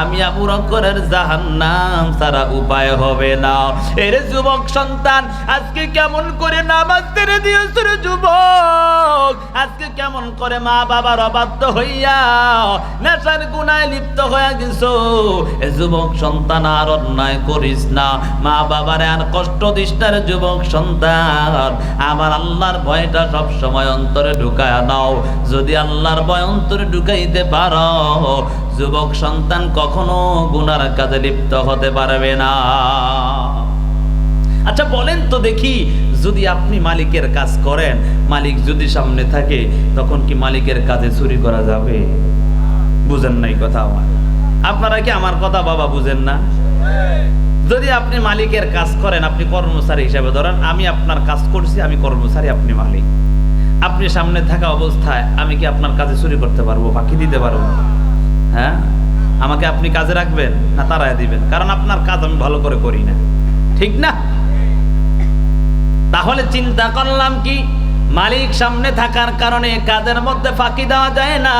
আমি আবু রকরের জাহান্নাম সারা উপায় হবে না। এর যুবক সন্তান, আজকে কেমন করে নামাজ ছেড়ে দিয়েছ রে যুবক? আজকে কেমন করে মা বাবার অবাধ্য হইয়া নেশার গুনায় লিপ্ত হয়ে গেছো? এ যুবক সন্তান, আর অন্যায় করিস না। মা বাবার আর কষ্ট দিস না রে যুবক সন্তান। আমার আল্লাহর ভয়টা সব সময় অন্তরে ঢুকায় নাও। যদি আল্লাহর ভয় অন্তরে ঢুকাইতে পারো যুবক সন্তান কখনো গুনার কাজে লিপ্ত হতে পারবে না। আচ্ছা বলেন তো দেখি, যদি আপনি মালিকের কাজ করেন, মালিক যদি সামনে থাকে, তখন কি মালিকের কাজে চুরি করা যাবে? বুঝেন নাই কথা আমার। আপনারা কি আমার কথা বাবা বুঝেন না? যদি আপনি মালিকের কাজ করেন, আপনি কর্মচারী হিসাবে ধরেন, আমি আপনার কাজ করছি, আমি কর্মচারী, আপনি মালিক। আপনি সামনে থাকা অবস্থায় আমি কি আপনার কাজে চুরি করতে পারব বাকি দিতে পারব? হ্যাঁ? আমাকে আপনি কাজে রাখবেন না তারাই দিবেন? কারণ আপনার কাজ আমি ভালো করে করি না। ঠিক না? তাহলে চিন্তা করলাম কি, মালিক সামনে থাকার কারণে কাজের মধ্যে ফাঁকি দেওয়া যায় না।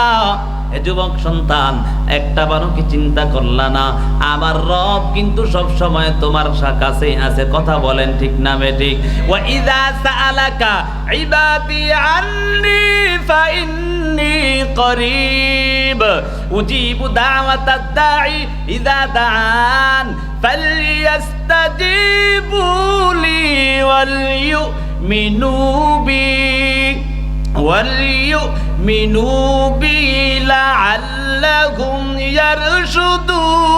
এ যুবক সন্তান, একটা বারো কি চিন্তা করলা না? আমার রব কিন্তু সব সময় তোমার কাছে আছে, কথা বলেন ঠিক না বেঠিক ওয়া ইযা সাআলাকা, ইবাদি আন্নি ফাইন্নি করিব। উজিবু দাওয়াতাদ দাঈ ইযা দাআন فليستجيبوا لي وليؤمنوا بي وليؤمنوا بي لعلهم يرشدون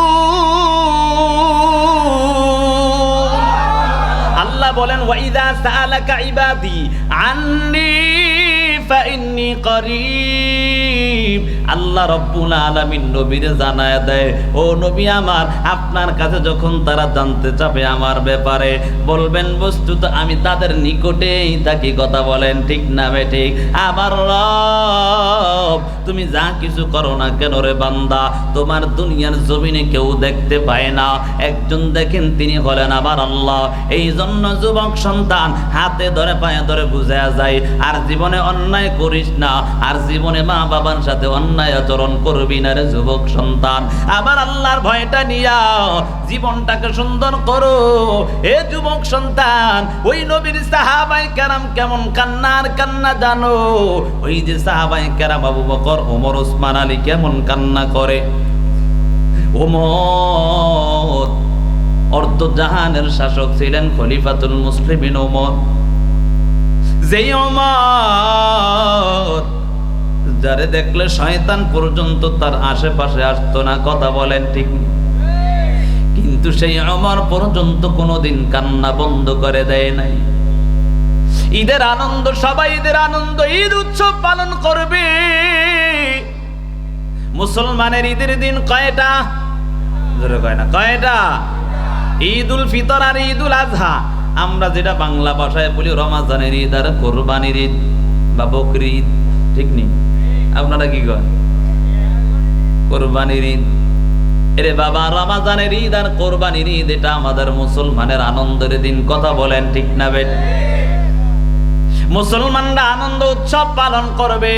আল্লাহ বলেন ওয়াইদা সাআলাকা ইবাদি আন্নি ফাইন্নি করিব আল্লাহ রব্বুল আলামিন নবীরে জানায় দেয়, ও নবী আমার, আপনার কাছে যখন তারা জানতে চাবে আমার ব্যাপারে, বলবেন, বস্তুত আমি তাদের নিকটেই থাকি কথা বলেন। ঠিক না বে, ঠিক। আবার রব, তুমি যা কিছু করো না কেন রে বান্দা? তোমার দুনিয়ার জমিনে কেউ দেখতে পায় না। একজন দেখেন, তিনি হলেন আবার আল্লাহ। এই জন্য যুবক সন্তান হাতে ধরে পায়ে ধরে বুঝা যায়, আর জীবনে অন্যায় করিস না, আর জীবনে মা বাবার সাথে অন্যায় আচরণ করবি না রে যুবক সন্তান। আবার আল্লাহর ভয়টা নিয়া জীবনটাকে সুন্দর করো। এ যুবক সন্তান, ওই নবীর সাহাবাই কেরাম কেমন কান্নার কান্না জানো? ওই যে সাহাবাই কেরাম আবু বকর, ওমর, ওসমান, আলী কেমন কান্না করে? ওমর অর্ধ জাহানের শাসক ছিলেন খলিফাতুল মুসলিমিন ওমর। যেই ওমর যারে দেখলে শয়তান পর্যন্ত তার আশেপাশে আসতো না, কথা বলেন ঠিক কিন্তু সেই আমার পর্যন্ত কোনোদিন কান্না বন্ধ করে দেয় নাই। ঈদের আনন্দ, সবাই ঈদের আনন্দ, ঈদ উৎসব পালন করবে। মুসলমানের ঈদের দিন কয়টা? জোরে কয় না, কয়টা? ঈদ উল ফিতর আর ঈদ উল আজহা। আমরা যেটা বাংলা ভাষায় বলি, রমাজানের ঈদ আর কোরবানির ঈদ বা বকরি ঈদ, ঠিক নেই? আপনারা কি করেন কোরবানির ঈদ। এরে বাবা, রমাজানের ঈদ আর কোরবানির ঈদ, এটা আমাদের মুসলমানের আনন্দের দিন, কথা বলেন ঠিক না বেট মুসলমানরা আনন্দ উৎসব পালন করবে।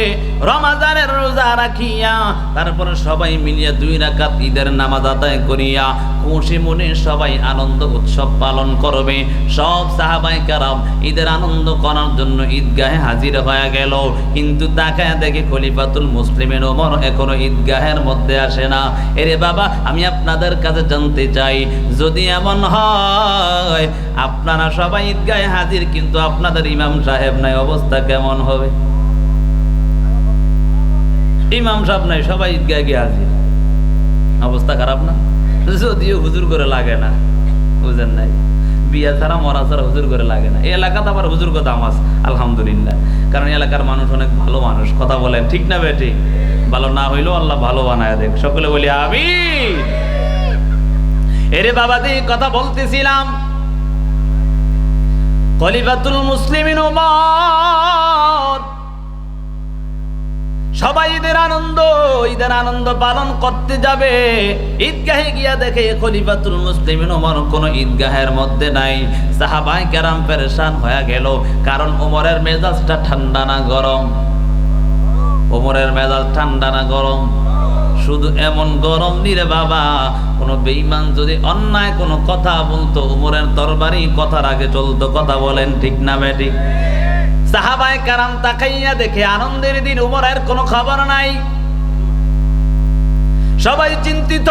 রমাজানের রোজা রাখিয়া, তারপরে সবাই মিলিয়া দুই রাকাত ঈদের নামাজ আদায় করিয়া খুশি মনে সবাই আনন্দ উৎসব পালন করবে। সব সাহাবাই কারাম ঈদের আনন্দ করার জন্য ঈদগাহে হাজির হয়ে গেল। কিন্তু তাকায় দেখে খলিফাতুল মুসলিমের ওমর এখনও ঈদগাহের মধ্যে আসে না। এরে বাবা, আমি আপনাদের কাছে জানতে চাই, যদি এমন হয়, আপনারা সবাই ঈদগাহে হাজির, কিন্তু আপনাদের ইমাম সাহেব নাই, অবস্থা কেমন হবে? ইমাম সাহেব নাই, সবাই ঈদগাহে গিয়ে হাজির। অবস্থা খারাপ না? যদিও হুজুর করে লাগে না, বুঝেন নাই। বিয়া ছাড়া, মরা ছাড়া হুজুর করে লাগে না। এই এলাকাতে আবার হুজুর কথা আমার আলহামদুলিল্লাহ। কারণ এলাকার মানুষ অনেক ভালো মানুষ, কথা বলেন, ঠিক না বেটি? ভালো না হইলেও আল্লাহ ভালো বানায় দেখ সকলে বলি আমি এরে বাবা দি কথা বলতেছিলাম। খলিফাতুল মুসলিমিন ওমর সবাই ঈদের আনন্দ ঈদের আনন্দ পালন করতে যাবে। ঈদগাহে গিয়া দেখে খলিফাতুল মুসলিমিন ওমর কোন ঈদগাহের মধ্যে নাই। সাহাবাই কেরাম পেরেশান হয়ে গেল, কারণ ওমরের মেজাজটা ঠান্ডা না গরম। ওমরের মেজাজ ঠান্ডা না গরম। শুধু এমন গরম দিলে বাবা, কোনো বেইমান যদি অন্যায় কোনো কথা বলতো উমরের দরবারই কথার আগে চলতো, কথা বলেন ঠিক না বেটি? সাহাবায় কারাম তাকাইয়া দেখে আনন্দের দিন উমরের কোনো খবর নাই। সবাই চিন্তিত,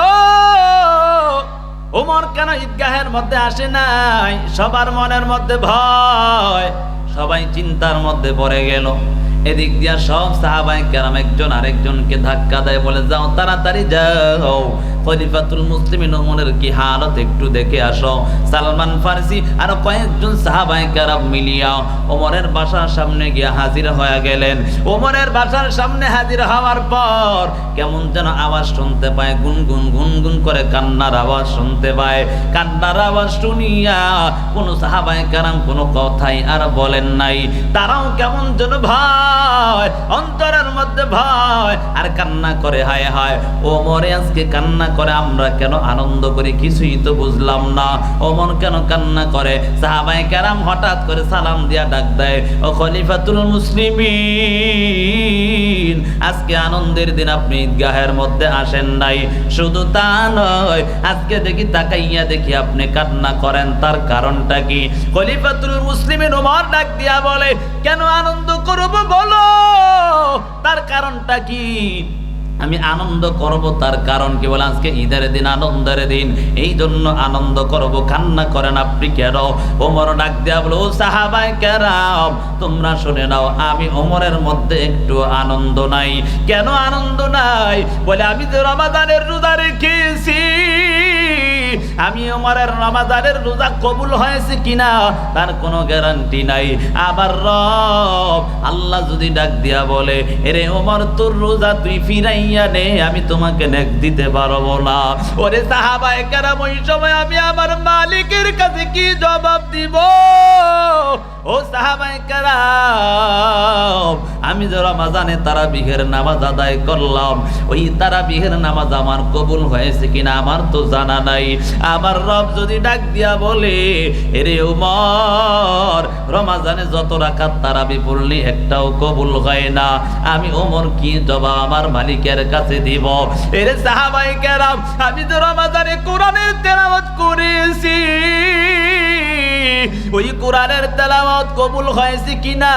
উমর কেন ঈদগাহের মধ্যে আসে নাই? সবার মনের মধ্যে ভয়, সবাই চিন্তার মধ্যে পড়ে গেল। এদিক দিয়া সব সাহাবাই কেরাম একজন আরেকজনকে ধাক্কা দেয়, বলে, যাও, তাড়াতাড়ি যাও। খলিফাতুল মুসলিমিন ওমরের কি হালত একটু দেখে আসো। সালমান ফারসি আর কয়েকজন সাহাবাই কেরাম মিলিয়া ওমরের বাসার সামনে গিয়ে হাজির হয়ে গেলেন। ওমরের বাসার সামনে হাজির হওয়ার পর কেমন যেন আওয়াজ শুনতে পায়, গুনগুন গুনগুন করে কান্নার আওয়াজ শুনতে পায়। কান্নার আওয়াজ শুনিয়া কোনো সাহাবাই কারাম কোনো কথাই আর বলেন নাই। তারাও কেমন যেন ভয়, অন্তরের মধ্যে ভয়, আর কান্না করে হায় হায়। ও মরে আজকে কান্না করে, আমরা কেন আনন্দ করি? কিছুই তো বুঝলাম না। ওমর কেন কান্না করে? সাহাবাই কারাম হঠাৎ করে সালাম দিয়া ডাক দেয়, ও খলিফাতুল মুসলিমিন, আজকে আনন্দের দিন আপনি ঈদগাহের মধ্যে আসেন নাই। শুধু তা নয়, আজকে দেখি তাকাইয়া দেখি আপনি কান্না করেন, তার কারণটা কি? খলিফাতুল মুসলিমিন ওমর ডাক দিয়া বলে, কেন আনন্দ করব বলো? তার কারণটা কি? আমি আনন্দ করব তার কারণ কি বলে আজকে ঈদের দিন, আনন্দের দিন। এই জন্য আনন্দ করব, কান্না করেন আপনি কেন ওমর ডাক দেয়া বলো সাহাবাই কেরাম, তোমরা শুনে নাও, আমি ওমরের মধ্যে একটু আনন্দ নাই। কেন আনন্দ নাই? বলে, আমি তো রমাদানের রোজা রেখেছি আমি আমার রমাদানের রোজা কবুল হয়েছে কিনা, তার কোনো গ্যারান্টি নাই। আবার রব, আল্লাহ যদি ডাক দিয়া বলে, এরে ওমর, তোর রোজা তুই ফিরাইয়া নে, আমি তোমাকে ডাক দিতে পারব না। ওরে সাহাবা কেরাম, ওই সময় আমি আমার মালিকের কাছে কি জবাব দিব? ও সাহাবায়ে কেরাম, আমি যে রমাজানে তারা বিহের নামাজ আদায় করলাম, ওই তারা বিহের নামাজ আমার কবুল হয়েছে কিনা আমার তো জানা নাই। আমার রব যদি ডাক দিয়া বলে, এরে উমর, রমাজানে যত রাখার তারাবি পড়লি একটাও কবুল হয় না। আমি ওমর কি জবা আমার মালিকের কাছে দিব? এরে সাহাবাই কেরাম, আমি তো রমাজানে কোরআনের তেলাওয়াত করেছি ওই কোরআনের তেলাওয়াত কবুল হয়েছে কিনা?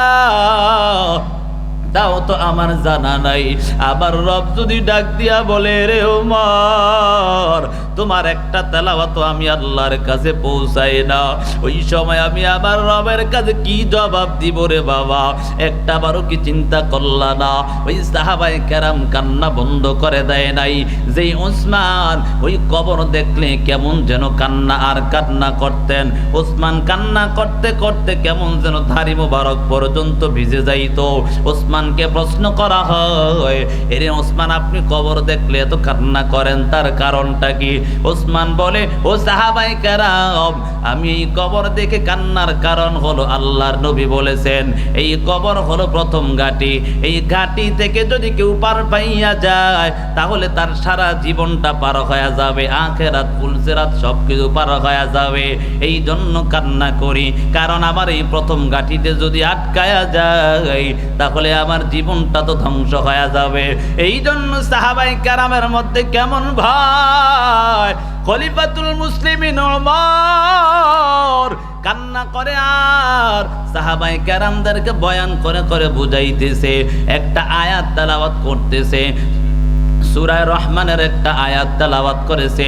তাও তো আমার জানা নাই। আবার রব যদি ডাক দিয়া বলে, রে উমর তোমার একটা তেলাওয়াত আমি আল্লাহর কাছে পৌঁছাই না। ওই সময় আমি আমার রবের কাছে কি জবাব দিব রে বাবা? একটা বারো কি চিন্তা করলা না? ওই সাহাবাই কেরাম কান্না বন্ধ করে দেয় নাই। যেই ওসমান ওই কবর দেখলে কেমন যেন কান্না আর কান্না করতেন। ওসমান কান্না করতে করতে কেমন যেন ধারি মুবারক পর্যন্ত ভিজে যাইতো। ওসমানকে প্রশ্ন করা হয়, এরে ওসমান, আপনি কবর দেখলে এত কান্না করেন, তার কারণটা কি? ওসমান বলে, ও সাহাবাই কারাম, আমি এই কবর দেখে কান্নার কারণ হলো আল্লাহর নবী বলেছেন। এই কবর হলো প্রথম ঘাটি। এই ঘাটি থেকে যদি কেউ পার পাইয়া যায়, তাহলে তার সারা জীবনটা পার হয়ে যাবে। আখেরাত, ফুলসেরাত সব কিছু পার হয়ে যাবে। এই জন্য কান্না করি। কারণ আমার এই প্রথম ঘাটিতে যদি আটকায়া যায়, তাহলে আমার জীবনটা তো ধ্বংস হয়ে যাবে। এই জন্য সাহাবাই কারামের মধ্যে কেমন ভয় খলিফাতুল মুসলিমিন ওমর কান্না করে আর সাহাবাই কেরামদেরকে বয়ান করে করে বুঝাইতেছে। একটা আয়াত তালাবাদ করতেছে। সূরায় রহমানের একটা আয়াত তেলাওয়াত করেছে,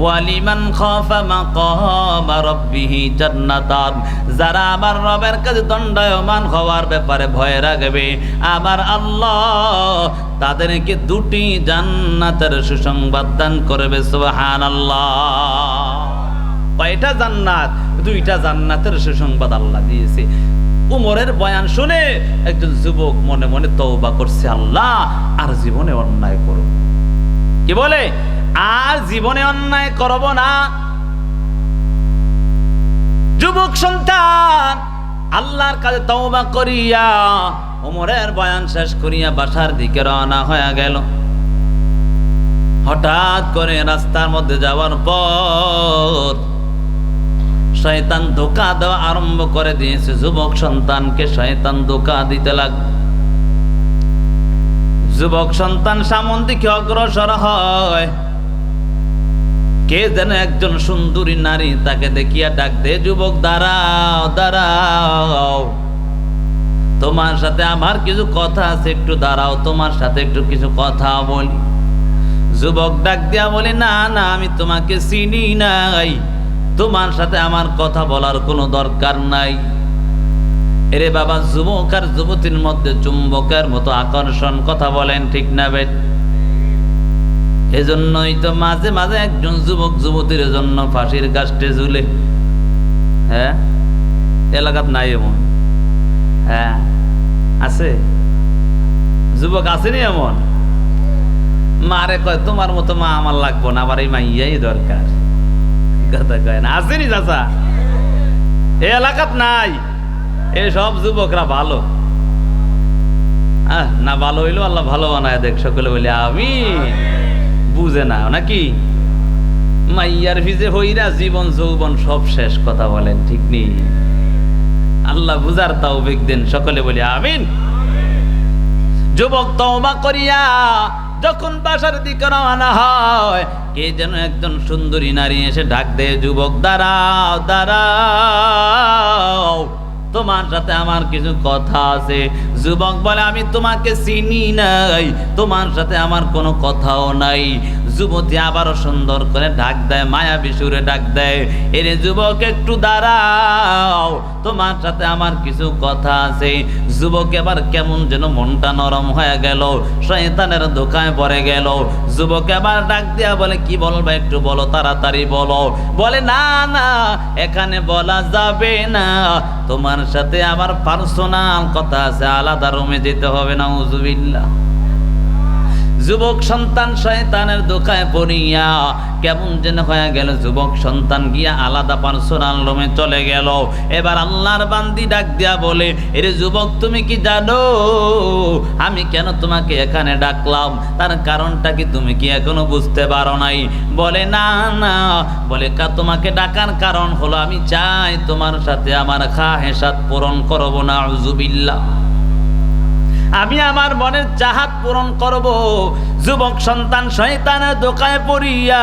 ওয়ালিমান খাফা মাকাম রাব্বিহি জান্নাতান যারা আমার রবের কাছে দণ্ডায়মান হওয়ার ব্যাপারে ভয় রাখবে, আমার আল্লাহ তাদেরকে দুটি জান্নাতের সুসংবাদ দান করবে, সুবহানাল্লাহ। কয়টা জান্নাত? দুইটা জান্নাতের সুসংবাদ আল্লাহ দিয়েছে। উমরের বয়ান শুনে একজন যুবক মনে মনে তওবা করছে, আল্লাহ, আর জীবনে অন্যায় করব কি বলে? আর জীবনে অন্যায় করব না। যুবক সন্তান, আল্লাহর কাছে তওবা করিয়া উমরের বয়ান শেষ করিয়া বাসার দিকে রওনা হয়ে গেল। হঠাৎ করে রাস্তার মধ্যে যাওয়ার পর শয়তান ধোকা দেওয়া আরম্ভ করে দিয়েছে। যুবক সন্তানকে শয়তান ধোকা দিতে লাগ যুবক সন্তান সামন দিকে অগ্রসর হয়। কে যেন একজন সুন্দরী নারী তাকে দেখিয়া ডাক দে, যুবক, দাঁড়াও দাঁড়াও। তোমার সাথে আমার কিছু কথা আছে, একটু দাঁড়াও, তোমার সাথে একটু কিছু কথা বলি। যুবক ডাক দিয়া বলে, না না, আমি তোমাকে চিনি নাই। তোমার সাথে আমার কথা বলার কোনো দরকার নাই। এরে বাবা, যুবক আর যুবতীর মধ্যে চুম্বকের মতো আকর্ষণ, কথা বলেন ঠিক না বেট এজন্যই তো মাঝে মাঝে একজন যুবক যুবতীর জন্য ফাঁসির গাছটে ঝুলে। হ্যাঁ? এলাকাত নাই এমন। হ্যাঁ? আছে? যুবক আসেনি এমন? মারে কয়, তোমার মতো মা আমার লাগবো না, আবার এই মাইয়াই দরকার। কয় না। আসেনি চাচা। এই এলাকাত নাই। এই সব যুবকরা ভালো। না ভালো হইল আল্লাহ ভালো বানায় দেখ, সকলে আমি বুঝে না নাকি? মাইয়ার ভিজে হইরা জীবন যৌবন সব শেষ, কথা বলেন, ঠিক নেই? আল্লাহ বুঝার তাও দেন, সকলে বলি আমিন। যুবক তওবা করিয়া যখন বাসার দিকে রওনা হয় কে যেন একজন সুন্দরী নারী এসে ডাক দেয়, যুবক, দাঁড়াও দাঁড়াও। তোমার সাথে আমার কিছু কথা আছে। যুবক বলে, আমি তোমাকে চিনি নাই। তোমার সাথে আমার কোনো কথাও নাই। যুবতী আবারও সুন্দর করে ডাক দেয় মায়া বিশুরে ডাক দেয়, এরে যুবক, একটু দাঁড়াও, তোমার সাথে আমার কিছু কথা আছে। যুবক এবার কেমন যেন মনটা নরম হয়ে গেল, শয়তানের দোকায় পড়ে গেল। যুবক এবার ডাক দিয়া বলে, কি বলবা একটু বলো, তাড়াতাড়ি বলো। বলে, না না, এখানে বলা যাবে না। তোমার সাথে আমার পার্সোনাল কথা আছে, আলাদা রুমে যেতে হবে না উজুবিল্লা যুবক সন্তান শয়তানের দোকায় পড়িয়া কেমন যেন হয়ে গেল যুবক সন্তান গিয়া আলাদা পার্সোনাল রুমে চলে গেল। এবার আল্লাহর বান্দি ডাক দিয়া বলে, এরে যুবক, তুমি কি জানো? আমি কেন তোমাকে এখানে ডাকলাম? তার কারণটা কি তুমি কি এখনও বুঝতে পারো নাই? বলে, না না। বলে, কা, তোমাকে ডাকার কারণ হলো আমি চাই তোমার সাথে আমার খা হেসাত পূরণ করব না উজুবিল্লাহ আমি আমার মনের চাহাত পূরণ করব। যুবক সন্তান শয়তানের দোকায় পড়িয়া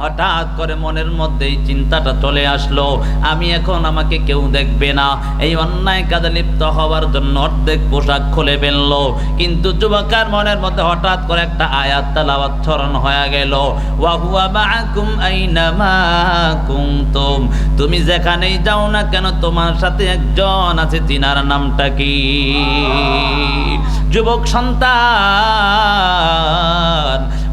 হঠাৎ করে মনের মধ্যে এই চিন্তাটা চলে আসলো। আমি এখন আমাকে কেউ দেখবে না। এই অন্যায় কাজে লিপ্ত হওয়ার জন্য অর্ধেক পোশাক খুলে ফেলল। কিন্তু যুবকার মনের মধ্যে হঠাৎ করে একটা আয়াত তালাওয়াত ছড়ান হয়ে গেল। তুমি যেখানেই যাও না কেন তোমার সাথে একজন আছে, তিনার নামটা কি? যুবক সন্তান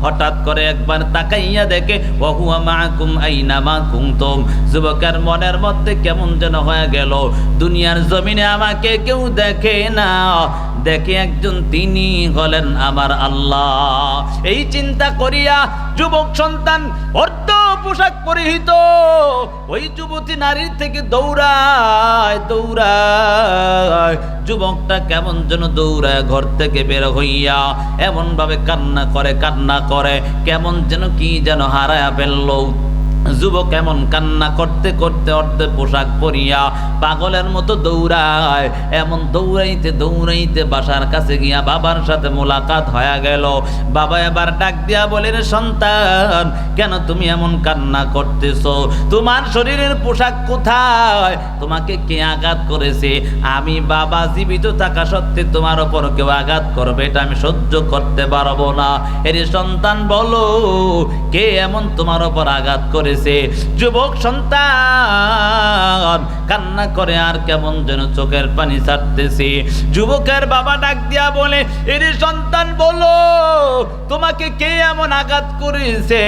হঠাৎ করে একবার তাকাইয়া দেখে, ওহুয়া মাকুম আইনা মা কুমতম যুবকের মনের মধ্যে কেমন যেন হয়ে গেল। দুনিয়ার জমিনে আমাকে কেউ দেখে না। দেখে একজন তিনি হলেন আমার আল্লাহ। এই চিন্তা করিয়া যুবক সন্তান অর্ধ পোশাক পরিহিত। ওই যুবতী নারীর থেকে দৌড়ায় দৌড়ায়। যুবকটা কেমন যেন দৌড়ায় ঘর থেকে বের হইয়া এমন ভাবে কান্না করে কান্না করে, কেমন যেন কি যেন হারায় ফেলল। যুবক এমন কান্না করতে করতে অর্ধে পোশাক পরিয়া পাগলের মতো দৌড়ায়। এমন দৌড়াইতে দৌড়াইতে বাসার কাছে গিয়া বাবার সাথে মোলাকাত হয়ে গেল। বাবা এবার ডাক দিয়া বলে, রে সন্তান, কেন তুমি এমন কান্না করতেছ? তোমার শরীরের পোশাক কোথায়? তোমাকে কে আঘাত করেছে? আমি বাবা জীবিত থাকা সত্ত্বে তোমার ওপর কেউ আঘাত করবে, এটা আমি সহ্য করতে পারব না। এর সন্তান, বলো, কে এমন তোমার ওপর আঘাত করেছে। যুবক সন্তান, কান্না করে আর কেমন যেন চোখের পানি ছাড়তেছে। যুবকের বাবা ডাক দিয়া বলে, এর সন্তান, বলো, তোমাকে কে এমন আঘাত করেছে?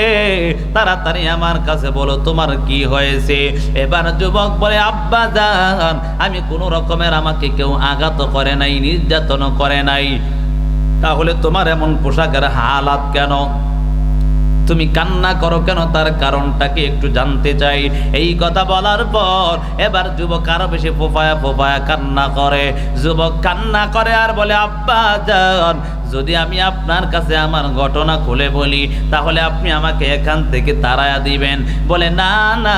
তাড়াতাড়ি আমার কাছে বলো, তোমার কি হয়েছে? এবার যুবক বলে, আব্বা যান আমি কোনো রকমের আমাকে কেউ আঘাত করে নাই নির্যাতন করে নাই। তাহলে তোমার এমন পোশাকের হালাত কেন? তুমি কান্না করো কেন? তার কারণটাকে একটু জানতে চাই। এই কথা বলার পর এবার যুবক আরও বেশি ফোফায়া ফোফায়া কান্না করে। যুবক কান্না করে আর বলে, আব্বা যান যদি আমি আপনার কাছে আমার ঘটনা খুলে বলি, তাহলে আপনি আমাকে এখান থেকে তাড়ায়া দিবেন। বলে, না না,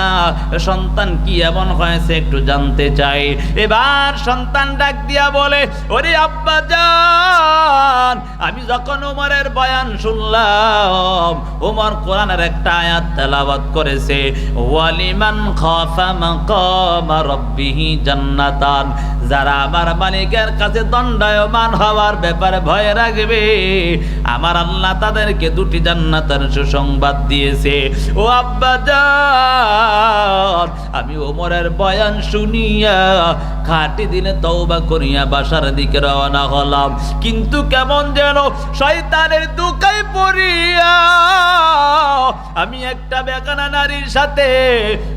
সন্তান কি এমন হয়েছে একটু জানতে চাই। এবার সন্তান ডাক দিয়া বলে, ওরে আব্বা যান আমি যখন উমরের বয়ান শুনলাম উমর কোরআনের একটা আয়াত তেলাওয়াত করেছে, ওয়ালিমান খাফা মাকামা রাব্বিহি জান্নাতান যারা আমার মালিকের কাছে দণ্ডায়মান হওয়ার ব্যাপারে ভয় রাখবে, আমার আল্লাহ তাদেরকে দুটি জান্নাতের সুসংবাদ দিয়েছে। ও আব্বা আমি ওমরের বয়ান শুনিয়া খাটি দিনে তওবা করিয়া বাসার দিকে রওনা হলাম, কিন্তু কেমন যেন শয়তানের দুকাই পড়িয়া আমি একটা বেকানা নারীর সাথে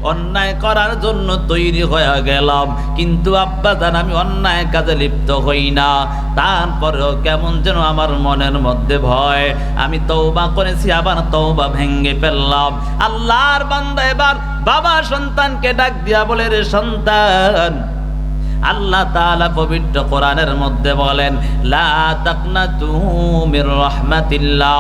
অন্যায় করার জন্য তৈরি হয়ে গেলাম। কিন্তু আব্বা জান, আমি অন্যায় কাজে লিপ্ত হই না। তারপরেও কেমন যেন আমার মনের মধ্যে ভয়। আমি তৌবা করেছি, আবার তৌবা ভেঙ্গে ফেললাম। আল্লাহর বান্দা এবার বাবা সন্তানকে ডাক দিয়া বলে, রে সন্তান আল্লাহ তাআলা পবিত্র কোরআনের মধ্যে বলেন, লা তাকনাতু মির রাহমাতিল্লাহ,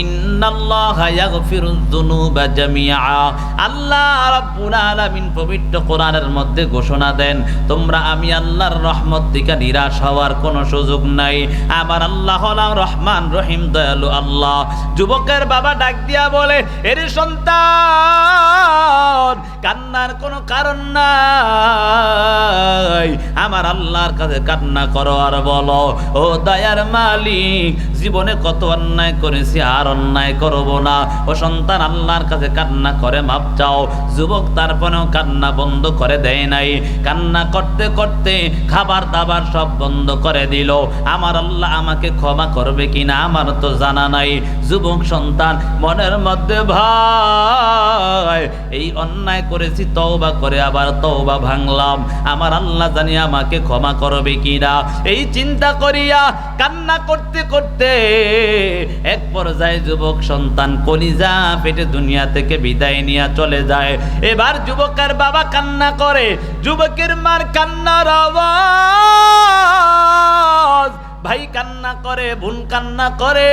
ইন্নাল্লাহা ইয়াগফিরুয যুনুবা জামিআ। আল্লাহ রাব্বুল আলামিন পবিত্র কোরআনের মধ্যে ঘোষণা দেন, তোমরা আমি আল্লাহর রহমত থেকে নিরাশ হওয়ার কোনো সুযোগ নাই। আমার আল্লাহ রহমান রহিম, দয়ালু আল্লাহ। যুবকের বাবা ডাক দিয়া বলে, এর সন্তান, কান্নার কোনো কারণ নাই। আমার আল্লাহর কাছে কান্না করো আর বলো, ও দয়ার মালিক, জীবনে কত অন্যায় করেছি আর অন্যায় করব না। ও সন্তান, আল্লাহর কাছে কান্না করে মাপ চাও। যুবক, তারপরেও কান্না বন্ধ করে দেয় নাই। কান্না করতে করতে খাবার দাবার সব বন্ধ করে দিল। আমার আল্লাহ আমাকে ক্ষমা করবে কিনা আমার তো জানা নাই। যুবক, সন্তান, মনের মধ্যে ভাই, এই অন্যায় করেছি, তওবা করে আবার তওবা ভাঙলাম। আমার আল্লাহ জানি আমাকে ক্ষমা করবে কিনা? এই চিন্তা করিয়া কান্না করতে করতে এক পর্যায়ে যুবক সন্তান কলিজা পেটে দুনিয়া থেকে বিদায় নিয়ে চলে যায়। এবার যুবকের বাবা কান্না করে। যুবকের মার কান্নার আওয়াজ ভাই কান্না করে, বোন কান্না করে।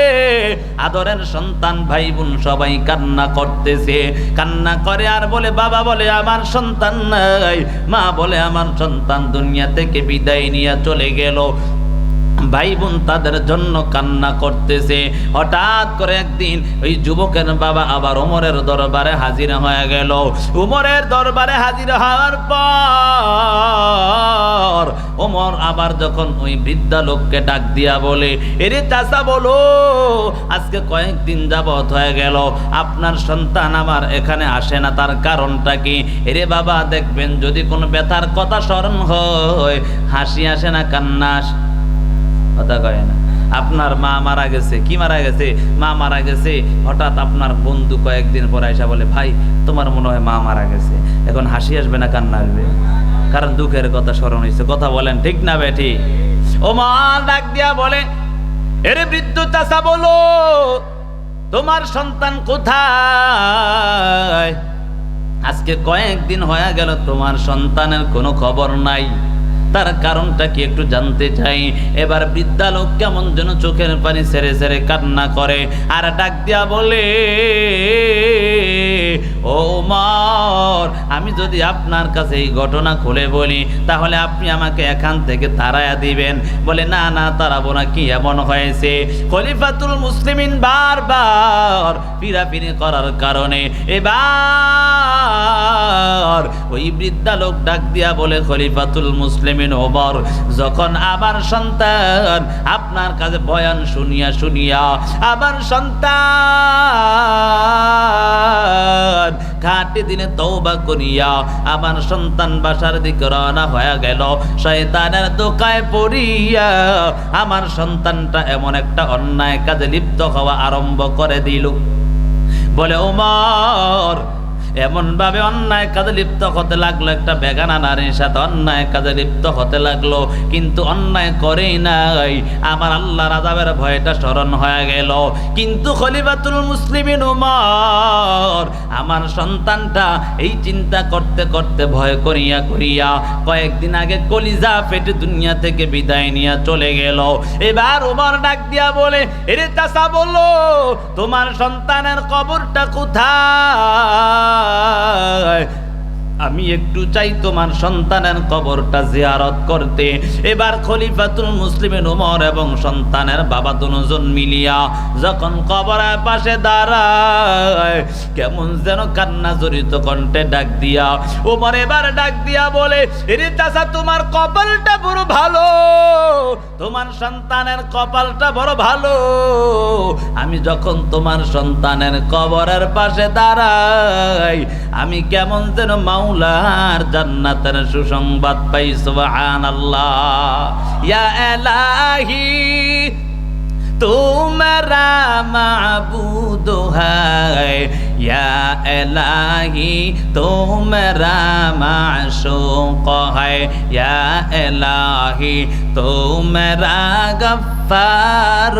আদরের সন্তান, ভাই বোন সবাই কান্না করতেছে। কান্না করে আর বলে, বাবা বলে, আমার সন্তান নাই। মা বলে, আমার সন্তান দুনিয়া থেকে বিদায় নিয়ে চলে গেল। ভাই বোন তাদের জন্য কান্না করতেছে। হঠাৎ করে একদিন ওই যুবকের বাবা আবার ওমরের দরবারে হাজির হয়ে গেল। উমরের দরবারে হাজির হওয়ার পর ওমর আবার যখন ওই বৃদ্ধা লোককে ডাক দিয়া বলে, এরে চাষা বলো, আজকে কয়েকদিন যাবত হয়ে গেল, আপনার সন্তান আমার এখানে আসে না, তার কারণটা কি? এরে বাবা, দেখবেন যদি কোনো ব্যথার কথা স্মরণ হয়, হাসি আসে না, কান্না আসে। কথা কয় না। আপনার মা মারা গেছে, কি মারা গেছে? মা মারা গেছে, হঠাৎ আপনার বন্ধু কয়েকদিন পরে আইসা বলে, ভাই, তোমার মনে হয় মা মারা গেছে। এখন হাসি আসবে না, কান্না আসবে? কারণ দুঃখের কথা স্মরণ হয়েছে কথা বলেন, ঠিক না বেঠি ও মা, ডাক দিয়া বলে এরে বৃদ্ধ চাষা বলো, তোমার সন্তান কোথায়? আজকে কয়েকদিন হয়ে গেল, তোমার সন্তানের কোনো খবর নাই। তার কারণটা কি একটু জানতে চাই? এবার বৃদ্ধা লোক কেমন যেন চোখের পানি সেরে সেরে কান্না করে আর ডাক দিয়া বলে, ও মর আমি যদি আপনার কাছে এই ঘটনা খুলে বলি, তাহলে আপনি আমাকে এখান থেকে তাড়ায়া দিবেন। বলে, না না, তাড়াবো না, কি এমন হয়েছে? খলিফাতুল মুসলিমিন বারবার পিরাপিরি করার কারণে এবার ওই বৃদ্ধা লোক ডাক দিয়া বলে, খলিফাতুল মুসলিমিন ওমর, যখন আবার সন্তান আপনার কাছে বয়ান শুনিয়া শুনিয়া আবার সন্তান খাটি দিনে তৌবা করিয়া আমার সন্তান বাসার দিকে রওনা হয়ে গেল। শয়তানের দোকায় পড়িয়া আমার সন্তানটা এমন একটা অন্যায় কাজে লিপ্ত হওয়া আরম্ভ করে দিল। বলে, ওমর এমন ভাবে অন্যায় কাজে লিপ্ত হতে লাগল একটা বেগানা নারীর সাথে। অন্যায় কাজে লিপ্ত হতে লাগল, কিন্তু অন্যায় করেই নাই। আমার আল্লাহ রাজাবের ভয়টা স্মরণ হয়ে গেল। কিন্তু খলিফাতুল মুসলিমিন উমর, আমার সন্তানটা এই চিন্তা করতে করতে ভয় করিয়া করিয়া কয়েকদিন আগে কলিজা পেটে দুনিয়া থেকে বিদায় নিয়ে চলে গেল। এবার উমর ডাক দিয়া বলে, এরে চাষা বলো, তোমার সন্তানের কবরটা কোথায়? যায় আমি একটু চাই তোমার সন্তানের কবরটা জিয়ারত করতে। এবার খলিফাতুল মুসলিমের উমর এবং সন্তানের বাবা দুজন মিলিয়া যখন কবরের পাশে দাঁড়ায়, কেমন যেন কান্না জড়িত কণ্ঠে ডাক দিয়া উমর এবার ডাক দিয়া বলে রে তোমার কপালটা বড় ভালো। তোমার সন্তানের কপালটা বড় ভালো। আমি যখন তোমার সন্তানের কবরের পাশে দাঁড়াই, আমি কেমন যেন মাওলার জান্নাতের সুসংবাদ পাই, সুবহানাল্লাহ। ইয়া এলাহি, তোমরা মাবুদ হায়। ইয়া এলাহি, তোমরা মাশুক হায়। ইয়া এলাহি, তোমরা গফার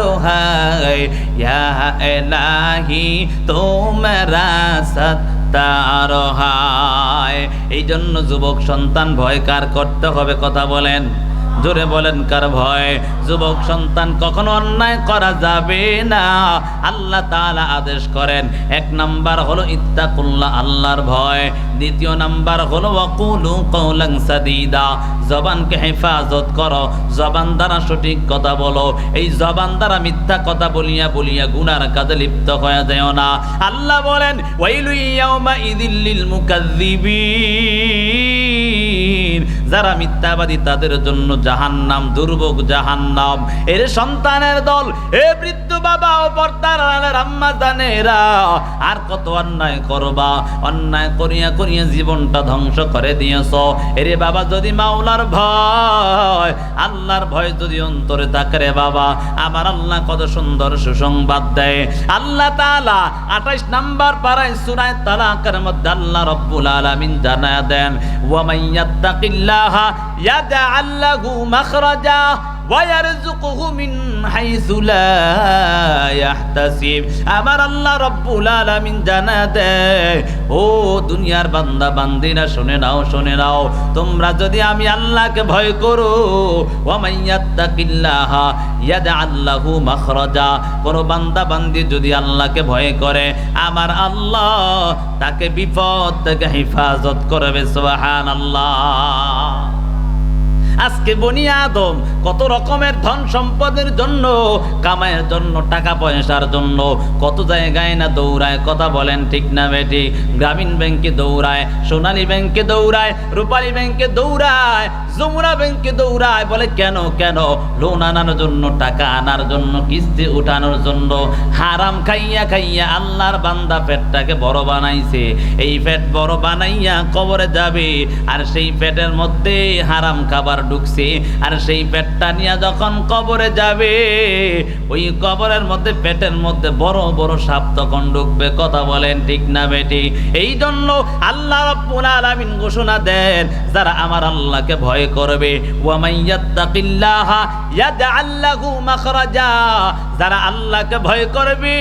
এলাহি, তোমরা সত সত্তার হায়। এই জন্য যুবক সন্তান ভয় কার করতে হবে কথা বলেন। জোরে বলেন, কার ভয়? যুবক সন্তান কখনো অন্যায় করা যাবে না। আল্লাহ তাআলা আদেশ করেন, এক নাম্বার হলো ইত্তাকুল্লাহ, আল্লাহর ভয়। দ্বিতীয় নাম্বার হলো ওয়াকুলু কওলান সাদিদা, জবানকে হেফাজত করো, জবান দ্বারা সঠিক কথা বলো। এই জবান দ্বারা মিথ্যা কথা বলিয়া বলিয়া গুনার কাজে লিপ্ত হয়ে যায় না। আল্লাহ বলেন, ওয়াইলু ইয়াউমা ইদিল্লিল মুকাজ্জিবিন যারা মিথ্যাবাদী তাদের জন্য জাহান্নাম, দুর্ভোগ জাহান্নাম। এর সন্তানের দল, এ বৃদ্ধ বাবা ও পর্দার আর কত অন্যায় করবা, অন্যায় করিয়া করিয়া জীবনটা ধ্বংস করে দিয়েছ। এরে বাবা, যদি মাওলার ভয়, আল্লাহর ভয় যদি অন্তরে থাকে রে বাবা, আমার আল্লাহ কত সুন্দর সুসংবাদ দেয়। আল্লাহ তাআলা 28 নাম্বার পারায় সূরায় তালাকের মধ্যে আল্লাহ রব্বুল আলামিন জানায়া দেন, ওয়া মাইয়াত্তাকিল্লাহা ইয়াজআল লাহু মাখরাজা ويرزقه من حيث لا يحتسب আমার আল্লাহ রব্বুল আলামিন জানা দেয় ও দুনিয়ার বান্দা বান্দিরা শুনে নাও শুনে নাও তোমরা যদি আমি আল্লাহকে ভয় করো ওয়া মাইয়াত্তাকিল্লাহা ইয়াজআল লাহু মাখরাজা কোন বান্দা বান্দি যদি আল্লাহকে ভয় করে আমার আল্লাহ তাকে বিপদ থেকে হেফাজত করবে সুবহানাল্লাহ আজকে বনি আদম কত রকমের ধন সম্পদের জন্য, কামাইয়ের জন্য, টাকা পয়সার জন্য, কত জায়গায় না দৌড়ায়, কথা বলেন ঠিক না বেটি? গ্রামীণ ব্যাংকে দৌড়ায়, সোনালী ব্যাংকে দৌড়ায়, রূপালী ব্যাংকে দৌড়ায়, যমুনা ব্যাংকে দৌড়ায়, বলে কেন কেন? লোন আনার জন্য, টাকা আনার জন্য, কিস্তি উঠানোর জন্য, হারাম খাইয়া খাইয়া আল্লাহর বান্দা পেটটাকে বড় বানাইছে। এই পেট বড় বানাইয়া কবরে যাবে, আর সেই পেটের মধ্যে হারাম খাবার ঢুকছে। আর সেই পেটটা নিয়ে যখন কবরে যাবে, ওই কবরের মধ্যে, পেটের মধ্যে বড় বড় সাপ তখন ঢুকবে। কথা বলেন ঠিক না বেটি? এই জন্য আল্লাহ আলামিন ঘোষণা দেন, যারা আমার আল্লাহকে ভয় করবে যারা আল্লাহকে ভয় করবে,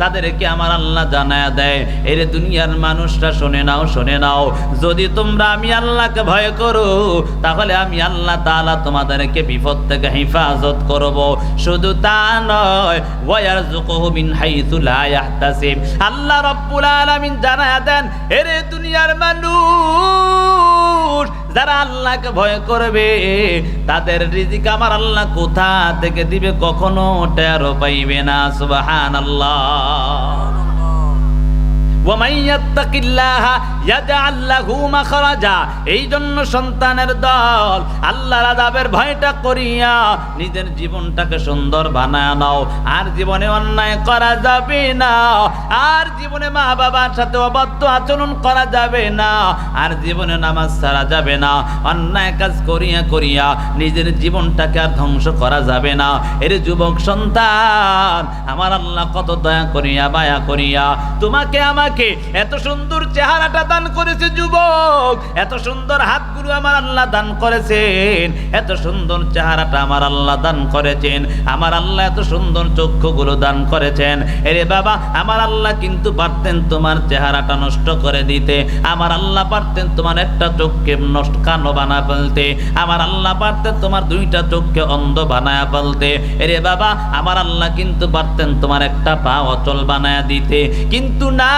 তাদেরকে আমার আল্লাহ জানায়া দেয়। এর দুনিয়ার মানুষরা শোনে নাও শোনে নাও। যদি তোমরা আমি আল্লাহকে ভয় করো, তাহলে আমি আল্লাহ তাআলা তোমাদেরকে বিপদ থেকে হেফাজত করব। শুধু তা নয় মিন লা ইয়াহতাসিব। আল্লাহ রাব্বুল আলামিন জানায়া দেন, এর দুনিয়ার মানুষ যারা আল্লাহকে ভয় করবে, তাদের রিজিক আমার আল্লাহ কোথা থেকে দিবে? কখনো টেরো পাইবে না, সুবহানাল্লাহ। এই জন্য সন্তানের দল আল্লাহর আদাবের ভয়টা করিয়া নিজের জীবনটাকে সুন্দর বানায় নাও। আর জীবনে অন্যায় করা যাবে না। আর জীবনে মা বাবার সাথে অবাধ্য আচরণ করা যাবে না। আর জীবনে নামাজ ছাড়া যাবে না। অন্যায় কাজ করিয়া করিয়া নিজের জীবনটাকে আর ধ্বংস করা যাবে না। এর যুবক সন্তান, আমার আল্লাহ কত দয়া করিয়া, মায়া করিয়া, তোমাকে আমাকে তোমাকে। এত সুন্দর চেহারাটা দান করেছে যুবক। এত সুন্দর হাতগুলো আমার আল্লাহ দান করেছেন। এত সুন্দর চেহারাটা আমার আল্লাহ দান করেছেন। আমার আল্লাহ এত সুন্দর চক্ষুগুলো দান করেছেন। এরে বাবা, আমার আল্লাহ কিন্তু পারতেন তোমার চেহারাটা নষ্ট করে দিতে। আমার আল্লাহ পারতেন তোমার একটা চোখকে নষ্ট কানো বানা ফেলতে। আমার আল্লাহ পারতেন তোমার দুইটা চোখকে অন্ধ বানায়া ফেলতে। এরে বাবা, আমার আল্লাহ কিন্তু পারতেন তোমার একটা পা অচল বানায়া দিতে। কিন্তু না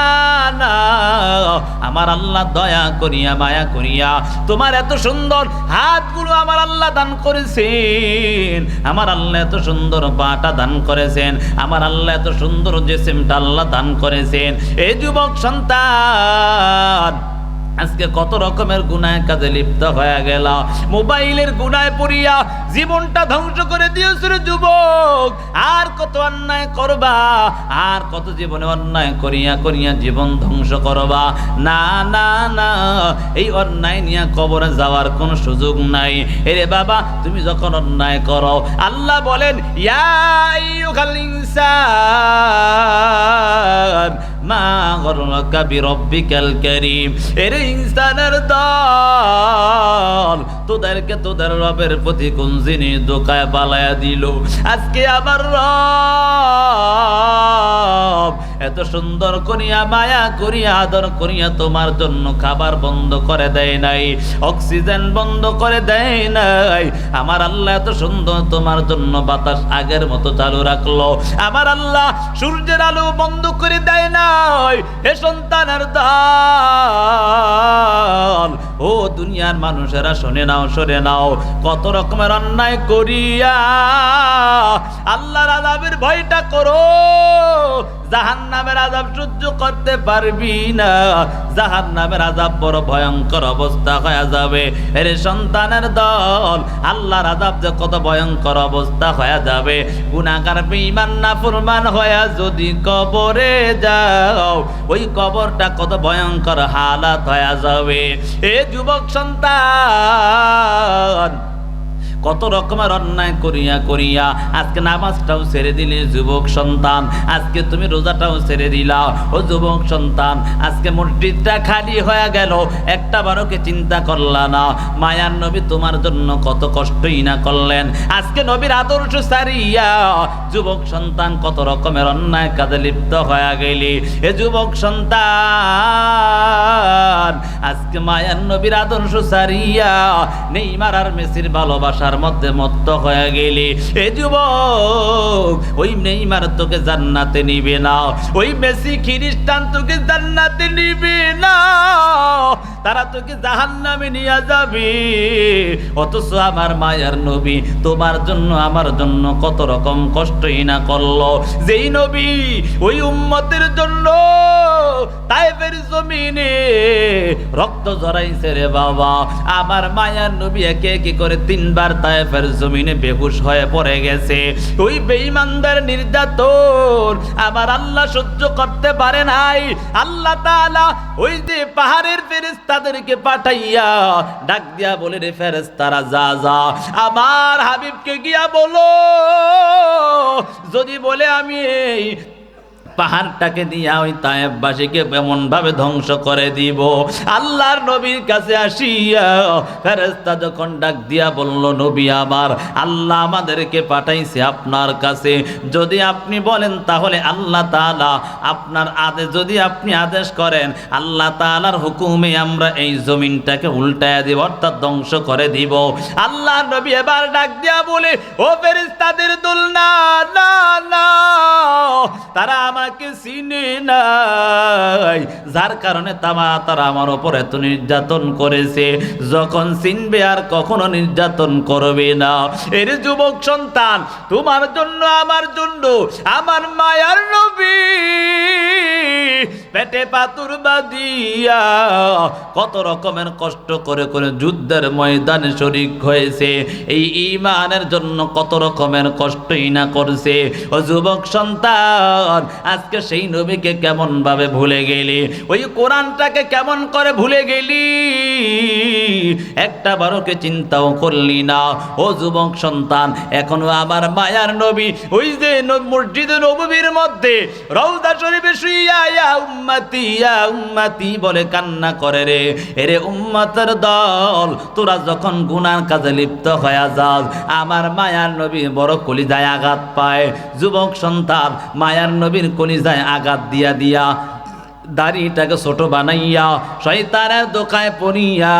আমার আল্লাহ দয়া করিয়া, মায়া করিয়া, তোমার এত সুন্দর হাতগুলো আমার আল্লাহ দান করেছেন, আমার আল্লাহ এত সুন্দর পাটা দান করেছেন, আমার আল্লাহ এত সুন্দর যে সিমটা আল্লাহ দান করেছেন। এই যুবক সন্তান আজকে কত রকমের গুনায় কাজে লিপ্ত হয়ে গেল। মোবাইলের গুনায় পড়িয়া জীবনটা ধ্বংস করে দিয়েছিল যুবক। আর কত অন্যায় করবা, আর কত জীবনে অন্যায় করিয়া করিয়া জীবন ধ্বংস করবা। না না না, এই অন্যায় নিয়ে কবরে যাওয়ার কোনো সুযোগ নাই। এরে বাবা, তুমি যখন অন্যায় করো, আল্লাহ বলেন, ইয়া ইনসান মা তোদেরকে তোদের প্রতি আজকে রব এত সুন্দর করিয়া মায়া করিয়া আদর করিয়া তোমার জন্য খাবার বন্ধ করে দেয় নাই, অক্সিজেন বন্ধ করে দেয় নাই। আমার আল্লাহ এত সুন্দর তোমার জন্য বাতাস আগের মতো চালু রাখল। আমার আল্লাহ সূর্যের আলো বন্ধ করে দেয় হে সন্তানের দল ও দুনিয়ার মানুষেরা, শোনে নাও শোনে নাও। কত রকমের অন্যায় করিয়া আল্লাহর আজাবের ভয়টা করো। জাহান নামের আজাব সহ্য করতে পারবি না। জাহান নামের আজাব বড় ভয়ঙ্কর অবস্থা হয়ে যাবে। এর সন্তানের দল, আল্লাহর আজাব যে কত ভয়ঙ্কর অবস্থা হয়ে যাবে। গুনাগার বেঈমান না ফুরমান হয়ে যদি কবরে যাও ওই কবরটা কত ভয়ঙ্কর হালাত হয়ে যাবে। এ যুবক সন্তান কত রকমের অন্যায় করিয়া করিয়া আজকে নামাজটাও ছেড়ে দিলে যুবক সন্তান, আজকে তুমি রোজাটাও ছেড়ে দিলা। ও যুবক সন্তান, আজকে মসজিদটা খালি হয়ে গেল, একটা বারোকে চিন্তা করলা না। মায়ার নবী তোমার জন্য কত কষ্টই না করলেন। আজকে নবীর আদর্শ সারিয়া যুবক সন্তান কত রকমের অন্যায় কাজে লিপ্ত হয়ে গেলি। এ যুবক সন্তান, আজকে মায়ার নবীর আদর্শ সারিয়া নেইমার আর মেসির ভালোবাসার মধ্যে মত্ত হয়ে গেলি, এ যুবক, ওই নেইমার তোকে জান্নাতে নিবে না, ওই মেসি খ্রিস্টান তোকে জান্নাতে নিবে না। তারা তোকে জাহান্নামে নিয়ে যাবে। অথচ আমার মায়ার নবী তোমার জন্য, আমার জন্য কত রকম কষ্টই না করল। যেই নবী ওই উম্মতের জন্য জমিনে রক্ত রে বাবা। আমার মায়ার নবী একে একে করে তিনবার তাইফের জমিনে বেহুশ হয়ে পড়ে গেছে। ওই বেঈমানদের নির্যাতন আমার আল্লাহ সহ্য করতে পারে নাই। আল্লাহ তাআলা ওই যে পাহাড়ের ফেরেশতাদেরকে পাঠাইয়া ডাক দিয়া বলে, রে ফেরেশতারা, যা যা। আমার হাবিবকে গিয়া বলো, যদি বলে আমি পাহাড়টাকে দিয়া ওই তায়েববাসীকে এমন ভাবে ধ্বংস করে দিব। আল্লাহর নবীর কাছে আসিয়া ফেরেস্তা যখন ডাক দিয়া বলল, নবী আমার, আল্লাহ আমাদেরকে পাঠাইছে আপনার কাছে। যদি আপনি বলেন তাহলে আল্লাহ তাআলা আপনার আদেশ যদি আপনি আদেশ করেন, আল্লাহ তাআলার হুকুমে আমরা এই জমিনটাকে উল্টায় দিব, অর্থাৎ ধ্বংস করে দিব। আল্লাহ নবী এবার ডাক দিয়া বলে, ও ফেরেস্তাদের দল না না, তারা আমাকে চিনে নাই। যার কারণে তামা তারা আমার ওপর এত নির্যাতন করেছে। যখন চিনবে আর কখনো নির্যাতন করবে না। এর যুবক সন্তান, তোমার জন্য, আমার জন্য, আমার মায়ার নবী পেটে পাতুর বাদিয়া কত রকমের কষ্ট করে করে যুদ্ধের ময়দানে শরিক হয়েছে। এই ইমানের জন্য কত রকমের কষ্টই না করছে। ও যুবক সন্তান আজকে সেই নবীকে কেমন ভাবে ভুলে গেলি? ওই কোরআনটাকে কেমন করে ভুলে গেলি? একটা বারোকে চিন্তাও করলি না। ও যুবক সন্তান, এখনও আমার মায়ার নবী, ওই যে মসজিদে নবীর মধ্যে রৌদা শরীফে শুইয়া, ইয়া উম্মতি ইয়া উম্মতি বলে কান্না করে রে। এরে উম্মতের দল, তোরা যখন গুনার কাজে লিপ্ত হয়ে যাস, আমার মায়ার নবী বড় কলিজায় আঘাত পায়। যুবক সন্তান, মায়ার নবীর কলিজায় আঘাত দিয়া দিয়া দাড়িটাকে ছোট বানাইয়া, শয়তানের দোকায় পড়িয়া,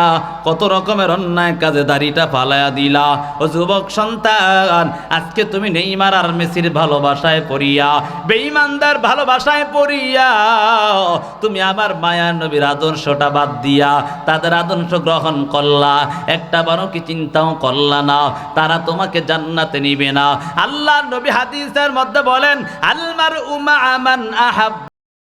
কত রকমের অন্যায় কাজে দাড়িটা ফালাইয়া দিলা। ও যুবক সন্তান, আজকে তুমি নেইমার আর মেসির ভালোবাসায় পড়িয়া, বেঈমানদার ভালোবাসায় পড়িয়া, তুমি আমার মায়ার নবীর আদর্শটা বাদ দিয়া তাদের আদর্শ গ্রহণ করলা। একটা বারো কি চিন্তাও করলা না, তারা তোমাকে জান্নাতে নিবে না। আল্লাহ নবী হাদিসের মধ্যে বলেন আলমার উমা আমান আহাব।